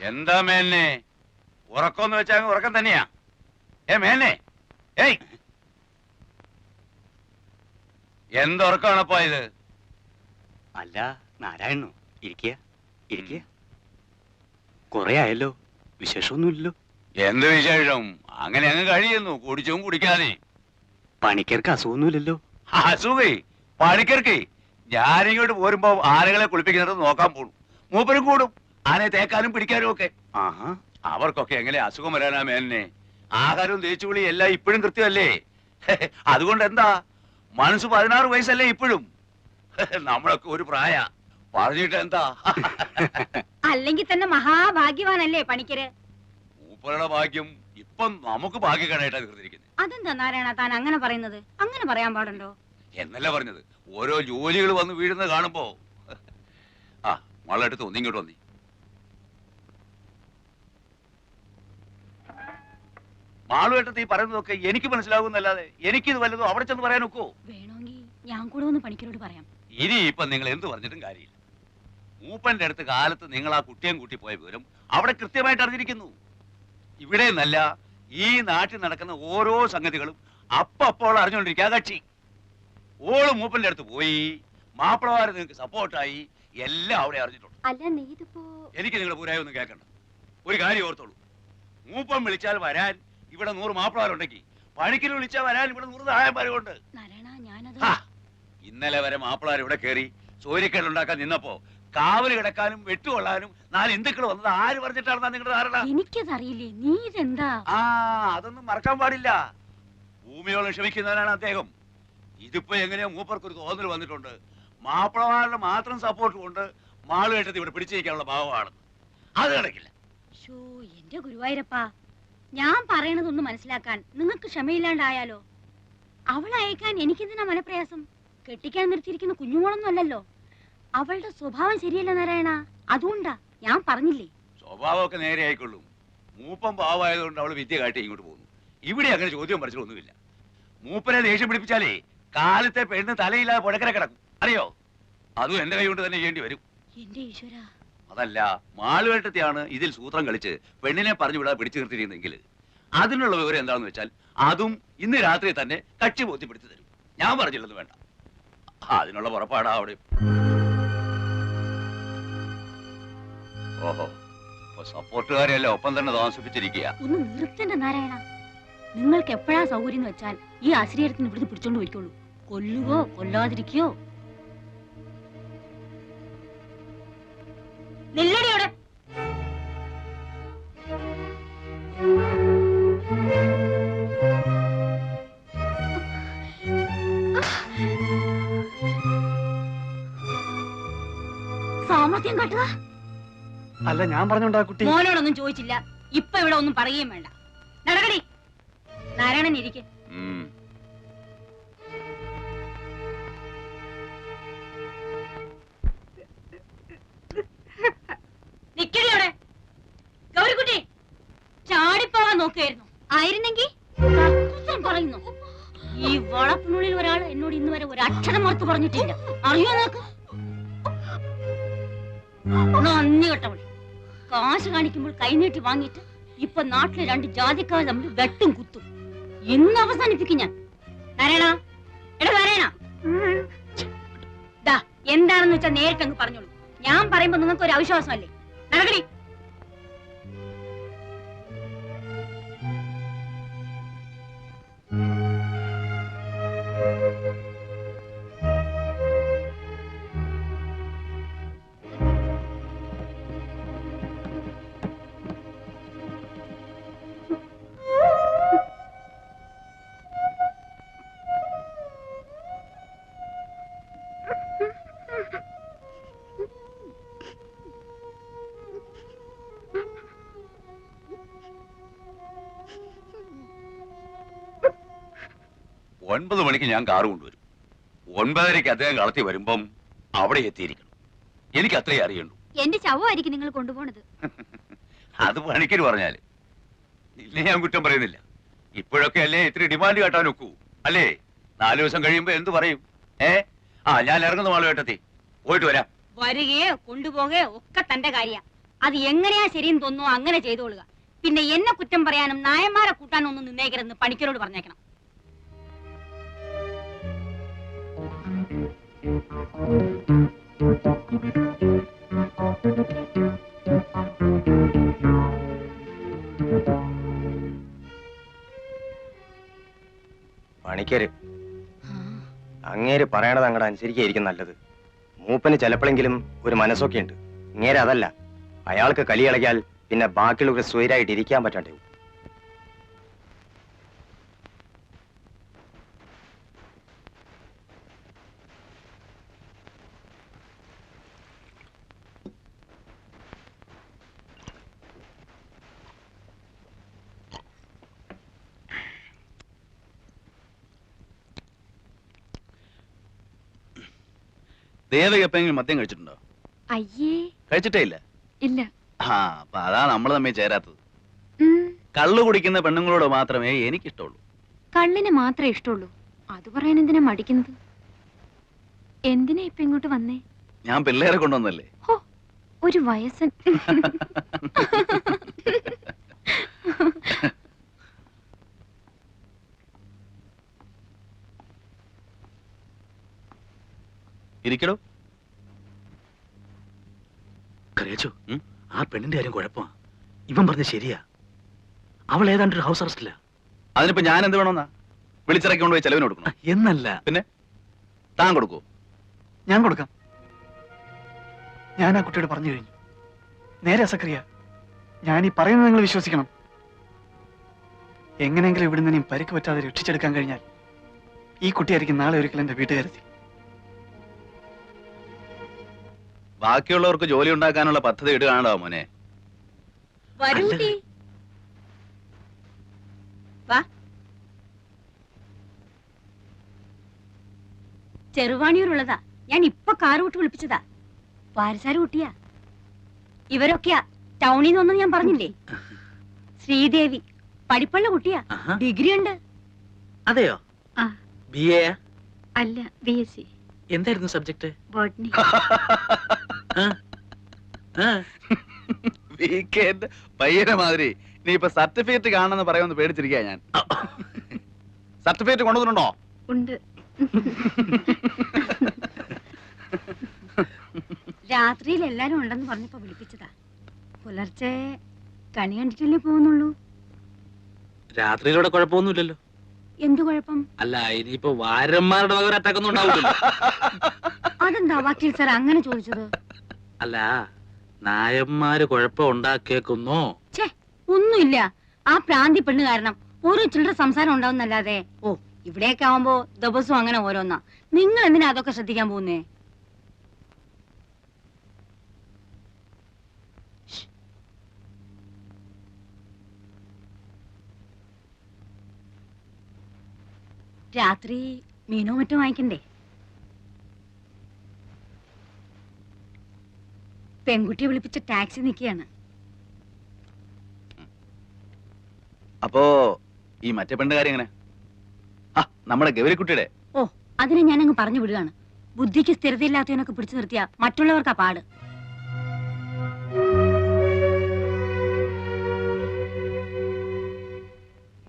എന്താ മേലിനെ ഉറക്കമെന്ന് വെച്ചാ വെച്ചാൽ ഉറക്കം തന്നെയാ. ഏ മേന്നെ ഏയ്! എന്തുറക്കമാണപ്പോ ഇത്? അല്ല നാരായണോ ഇരിക്കുക ഇരിക്കുക കൊറേ ആയല്ലോ. വിശേഷമൊന്നുമില്ലല്ലോ. എന്ത് വിശേഷം? അങ്ങനെ അങ്ങ് കഴിയുന്നു. കുടിച്ചും കുടിക്കാതെ. പണിക്കർക്ക് അസുഖമൊന്നുമില്ലല്ലോ. അസുഖേ പണിക്കർക്ക്. ഞാനിങ്ങോട്ട് പോരുമ്പോ ആനകളെ കുളിപ്പിക്കുന്നത് നോക്കാൻ പോകും മൂപ്പരും കൂടും. ആനയെ തേക്കാനും പിടിക്കാനും ഒക്കെ. ആഹാ. അവർക്കൊക്കെ എങ്ങനെ അസുഖം വരാനാ മേലിനെ ആഹാരവും തേച്ചുകുളി എല്ലാം ഇപ്പോഴും കൃത്യമല്ലേ? അതുകൊണ്ട് എന്താ മനസ്സ് പതിനാറ് വയസ്സല്ലേ ഇപ്പോഴും? നമ്മളൊക്കെ ഒരു പ്രായ. പറഞ്ഞിട്ട് എന്താ അല്ലെങ്കിൽ തന്നെ മഹാഭാഗ്യവാനല്ലേ പണിക്കര്? മൂപ്പരുടെ ഭാഗ്യം ഇപ്പം നമുക്ക് തീർന്നിരിക്കുന്നത് അതെന്താ നാരായണ താൻ അങ്ങനെ പറയുന്നത്? അങ്ങനെ പറയാൻ പാടുണ്ടോ? എന്നല്ല പറഞ്ഞത്. ഓരോ ജോലികൾ വന്ന് വീഴുന്നത് കാണുമ്പോ. ആ മളടുത്ത് ഒന്നിങ്ങോട്ട് വന്നി. മാളുവേട്ടത്ത് പറയുന്നതൊക്കെ എനിക്ക് മനസ്സിലാകുന്നല്ലാതെ എനിക്കിത് വല്ലതും അവിടെ ചെന്ന് പറയാൻ ഒക്കോ വേണമെങ്കിൽ ഞാൻ കൂടെ ഒന്ന് പണിക്കരോട് പറയാം. ഇനി ഇപ്പൊ നിങ്ങൾ എന്ത് പറഞ്ഞിട്ടും കാര്യമില്ല. മൂപ്പന്റെ അടുത്ത് കാലത്ത് നിങ്ങൾ ആ കുട്ടിയും കൂട്ടി പോയ വിവരം അവിടെ കൃത്യമായിട്ട് അറിഞ്ഞിരിക്കുന്നു. ഇവിടെ നല്ല ഈ നാട്ടിൽ നടക്കുന്ന ഓരോ സംഗതികളും അപ്പപ്പോൾ അറിഞ്ഞുകൊണ്ടിരിക്കുക ആ കക്ഷി. ഓൾ മൂപ്പന്റെ അടുത്ത് പോയി മാപ്പിളമാര് നിങ്ങൾക്ക് സപ്പോർട്ടായി എല്ലാം അവിടെ അറിഞ്ഞിട്ടുണ്ട്. അല്ല നീ ഇതിപ്പോ എനിക്ക് നിങ്ങളുടെ പൂരായി ഒന്നും കേൾക്കണ്ട. ഒരു കാര്യം ഓർത്തോളൂ. മൂപ്പം വിളിച്ചാൽ വരാൻ ഇവിടെ നൂറ് മാപ്പിളമാരുണ്ടെങ്കിൽ പണിക്കിന് വിളിച്ചാൽ വരാൻ ഇവിടെ നൂറ് ഹാ, ഇന്നലെ വരെ മാപ്പിളാർ ഇവിടെ കയറി സൂര്യക്കേടുണ്ടാക്കാൻ നിന്നപ്പോ കാവൽ കിടക്കാനും വെട്ടുകൊള്ളാനും നാല് ഹിന്ദുക്കൾ വന്നത് ആര് പറഞ്ഞിട്ടാണെന്നാ നിങ്ങളുടെ ധാരണ? എനിക്കതറിയില്ലേ നീ ഇതെന്താ ആ അതൊന്നും മറക്കാൻ പാടില്ല. ഭൂമിയോളം ക്ഷമിക്കുന്നവനാണ് അദ്ദേഹം. ഇതിപ്പോ എങ്ങനെയോ മൂപ്പർക്ക് ഒരു തോന്നൽ വന്നിട്ടുണ്ട്. മാപ്പിളമാരുടെ മാത്രം സപ്പോർട്ട് കൊണ്ട് മാളുകേട്ടത് ഇവിടെ പിടിച്ചിരിക്കാനുള്ള ഭാവമാണ്. അത് കിടക്കില്ല എന്റെ ഗുരുവായൂരപ്പാ. ഞാൻ പറയണതൊന്നും മനസ്സിലാക്കാൻ നിങ്ങൾക്ക് ക്ഷമയില്ലാണ്ടായാലോ? അവൾ അയക്കാൻ എനിക്കെന്തിനാ മനപ്രയാസം? കെട്ടിക്കാൻ നിർത്തിയിരിക്കുന്ന കുഞ്ഞുമോളൊന്നും അല്ലല്ലോ. അവളുടെ സ്വഭാവം ശരിയല്ല നാരായണ. അതുകൊണ്ടാ ഞാൻ പറഞ്ഞില്ലേ? സ്വഭാവമൊക്കെ നേരെ ആയിക്കൊള്ളും. മൂപ്പം പാവമായതുകൊണ്ട് അവൾ വിദ്യ കാട്ടി ഇങ്ങോട്ട് പോകുന്നു. ഇവിടെ അങ്ങനെ ചോദ്യം പഠിച്ചിട്ടൊന്നുമില്ല. മൂപ്പനെ ദേഷ്യം പിടിപ്പിച്ചാലേ കാലത്തെ പെണ്ണ് തലയില്ലാതെ പുഴക്കര കിടക്കും. അറിയോ? അതും എന്റെ കൈ കൊണ്ട് തന്നെ ചെയ്യേണ്ടി വരും. എന്റെ ഈശ്വര. അതല്ല മാളുവേട്ടത്തെയാണ് ഇതിൽ സൂത്രം കളിച്ച് പെണ്ണിനെ പറഞ്ഞു വിടാതെ പിടിച്ചു നിർത്തിയിരുന്നെങ്കിൽ. അതിനുള്ള വിവരം എന്താണെന്ന് വെച്ചാൽ അതും ഇന്ന് രാത്രി തന്നെ കക്ഷി ബോധ്യപ്പെടുത്തി തരും. ഞാൻ പറഞ്ഞില്ലെന്ന് വേണ്ട. അതിനുള്ള പുറപ്പാടാ അവിടെ. ഓഹോ സപ്പോർട്ടുകാരെല്ലാം ഒപ്പം തന്നെ താമസിപ്പിച്ചിരിക്കുക. ഒന്ന് നിർത്തണ്ട നാരായണ. നിങ്ങൾക്ക് എപ്പോഴാ സൗകര്യം വെച്ചാൽ ഈ ആശ്രയത്തിന് ഇവിടുന്ന് പിടിച്ചോണ്ട് പോയിക്കോളൂ. കൊല്ലുകയോ കൊല്ലാതിരിക്കയോ? നില്ലടിയോടെ സാമർത്ഥ്യം കാട്ടുക. അല്ല ഞാൻ പറഞ്ഞോണ്ടാ കുട്ടി. മോനോടൊന്നും ചോദിച്ചില്ല. ഇപ്പൊ ഇവിടെ ഒന്നും പറയുകയും വേണ്ട. നടക്കടി. നാരായണൻ ഇരിക്കെ. നോക്കുകയായിരുന്നു ആയിരുന്നെങ്കിൽ പറയുന്നു. ഈ വളപ്പിനുള്ളിൽ ഒരാൾ എന്നോട് ഇന്ന് വരെ ഒരു അക്ഷരം ഓർത്ത് പറഞ്ഞിട്ടില്ല. അറിയോ നോക്ക് നന്ദി കേട്ടവൾ കാശ് കാണിക്കുമ്പോൾ കൈനീട്ടി വാങ്ങിയിട്ട് ഇപ്പൊ നാട്ടിലെ രണ്ട് ജാതിക്കാർ തമ്മിൽ വെട്ടും കുത്തും. ഇന്ന് അവസാനിപ്പിക്കും ഞാൻ. നാരായണ എടാ നാരായണ. എന്താണെന്ന് വെച്ചാൽ നേരിട്ട് അങ്ങ് പറഞ്ഞോളൂ. ഞാൻ പറയുമ്പോ നിങ്ങൾക്ക് ഒരു അവിശ്വാസമല്ലേ നടക്കടി ഒൻപത് മണിക്ക് ഞാൻ കാറ് കൊണ്ടുവരും. ഒൻപതരയ്ക്ക് അദ്ദേഹം കളത്തി വരുമ്പം അവിടെ എത്തിയിരിക്കണം. എനിക്ക് അത്രേ അറിയുള്ളൂ. എന്റെ ശവമായിരിക്കും നിങ്ങൾ കൊണ്ടുപോണത്. അത് പണിക്കര് പറഞ്ഞാൽ. ഇല്ല ഞാൻ കുറ്റം പറയുന്നില്ല. ഇപ്പോഴൊക്കെ അല്ലേ ഇത്തിരി ഡിമാൻഡ് കാട്ടാൻ ഒക്കൂ. അല്ലേ? നാല് ദിവസം കഴിയുമ്പോ എന്ത് പറയും? ഏ? ആ ഞാൻ ഇറങ്ങുന്ന മാളുവേട്ടത്തി പോയിട്ട് വരാം. വരികയോ കൊണ്ടുപോകുകയോ ഒക്കെ തന്റെ കാര്യ. അത് എങ്ങനെയാ ശരിയെന്ന് തോന്നുന്നു അങ്ങനെ ചെയ്തോളുക. പിന്നെ എന്നെ കുറ്റം പറയാനും നായന്മാരെ കൂട്ടാനും ഒന്നും നിന്നേക്കരുതെന്ന് പണിക്കരോട് പറഞ്ഞേക്കണം. പണിക്കര് അങ്ങേര് പറയണത് അങ്ങടെ അനുസരിക്കായിരിക്കും നല്ലത്. മൂപ്പന് ചിലപ്പോഴെങ്കിലും ഒരു മനസ്സൊക്കെ ഉണ്ട് ഇങ്ങേര് അതല്ല. അയാൾക്ക് കളി ഇളകിയാൽ പിന്നെ ബാക്കിയുള്ളവർ സ്വൈരായിട്ട് ഇരിക്കാൻ പറ്റാണ്ടേ ദേവക എപ്പോഴെങ്കിലും മദ്യം കഴിച്ചിട്ടുണ്ടോ? അയ്യേ. കഴിച്ചിട്ടേ ഇല്ല. ഇല്ല. ആ അപ്പൊ അതാ നമ്മൾ തമ്മിൽ ചേരാത്തത്. കള്ളു കുടിക്കുന്ന പെണ്ണുങ്ങളോട് മാത്രമേ എനിക്കിഷ്ടമുള്ളൂ. കള്ളിന് മാത്രമേ ഇഷ്ടമുള്ളൂ. അത് പറയാൻ എന്തിനാ മടിക്കുന്നത്? എന്തിനാ ഇപ്പൊ ഇങ്ങോട്ട് വന്നേ? ഞാൻ പിള്ളേരെ കൊണ്ടുവന്നല്ലേ? ഒരു വയസ്സൻ. ഇരിക്കടോ. കറിയച്ചോ ഉം? ആ പെണ്ണിന്റെ കാര്യം കുഴപ്പമാ. ഇവൻ പറഞ്ഞ ശരിയാ. അവൾ ഏതാണ്ട് ഒരു ഹൗസ് അറസ്റ്റില്ല അതിനിപ്പോ ഞാൻ എന്ത് വേണമെന്നാ? വിളിച്ചിറക്കി കൊണ്ടുപോയി ചെലവിന് കൊടുക്കണം? എന്നല്ല. പിന്നെ? താൻ കൊടുക്കൂ? ഞാൻ കൊടുക്കാം. ഞാൻ ആ കുട്ടിയോട് പറഞ്ഞു കഴിഞ്ഞു. നേരെ സക്രിയ ഞാൻ ഈ പറയുന്നത് നിങ്ങൾ വിശ്വസിക്കണം. എങ്ങനെയെങ്കിലും ഇവിടുന്ന് പരിക്ക് പറ്റാതെ രക്ഷിച്ചെടുക്കാൻ കഴിഞ്ഞാൽ ഈ കുട്ടിയായിരിക്കും നാളെ ഒരിക്കലും എന്റെ വീട്ടുകാരെത്തി. ബാക്കിയുള്ളവർക്ക് ജോലി ഉണ്ടാക്കാനുള്ള പദ്ധതി ഇടുകയാണോ മോനെ. വാ. ചെറുവാണിയൂരുള്ളതാ. ഞാൻ ഇപ്പൊ കാറ് വിട്ട് വിളിപ്പിച്ചതാ. പാരസാര് കുട്ടിയാ. ഇവരൊക്കെയാ ടൗണിൽ നിന്നൊന്നും ഞാൻ പറഞ്ഞില്ലേ? ശ്രീദേവി പഠിപ്പുള്ള കുട്ടിയാ. ഡിഗ്രി ഉണ്ട് അതെയോ? ആ. B A? അല്ല ബി എസ് സി. എന്തായിരുന്നു സബ്ജക്ട്? ബോട്ടണി വീക്കെൻഡ് പയ്യനെ മാതിരി. നീ ഇപ്പൊ സർട്ടിഫിക്കറ്റ് കാണണമെന്ന് പറയുമെന്ന് പേടിച്ചിരിക്കാ ഞാൻ. സർട്ടിഫിക്കറ്റ് കൊണ്ടുവന്നിട്ടുണ്ടോ? ഉണ്ട്. രാത്രിയിൽ എല്ലാരും ഉണ്ടെന്ന് പറഞ്ഞപ്പോ വിളിപ്പിച്ചതാ. പുലർച്ചെ കണി കണ്ടിട്ടല്ലേ പോകുന്നുള്ളൂ. രാത്രിയിലൂടെ കുഴപ്പമൊന്നുമില്ലല്ലോ. എന്ത് കുഴപ്പം? അല്ല ഇനിയിപ്പോ വാരന്മാരുടെ വക അറ്റാക്കൊന്നും ഉണ്ടാവില്ലല്ലോ. അതെന്താ വക്കീൽ സാർ അങ്ങനെ ചോദിച്ചത്? അല്ല നായന്മാര് കുഴപ്പം ഉണ്ടാക്കിയേക്കുന്നോ. ഛേ ഒന്നുമില്ല. ആ പ്രാന്തി പെണ്ണ് കാരണം ഓരോ ചില്ലറ സംസാരം ഉണ്ടാവുന്നല്ലാതെ. ഓ ഇവിടെയൊക്കെ ആവുമ്പോ ദിവസവും അങ്ങനെ ഓരോന്നാ. നിങ്ങൾ എന്തിനാ അതൊക്കെ ശ്രദ്ധിക്കാൻ പോകുന്നേ? രാത്രി മീനോ മറ്റോ വാങ്ങിക്കണ്ടേ? പെൺകുട്ടിയെ വിളിപ്പിച്ച ടാക്സി നിൽക്കുകയാണ്. അപ്പോ ഈ മറ്റേ പെണ്ണ് കാര്യം എങ്ങനെ? ആ നമ്മുടെ ഗൗരിക്കുട്ടിയുടെ. ഓ അതിനെ ഞാനങ്ങ് പറഞ്ഞു വിടുകയാണ്. ബുദ്ധിക്ക് സ്ഥിരതയില്ലാത്തവനൊക്കെ പിടിച്ചു നിർത്തിയ മറ്റുള്ളവർക്കാ പാട്.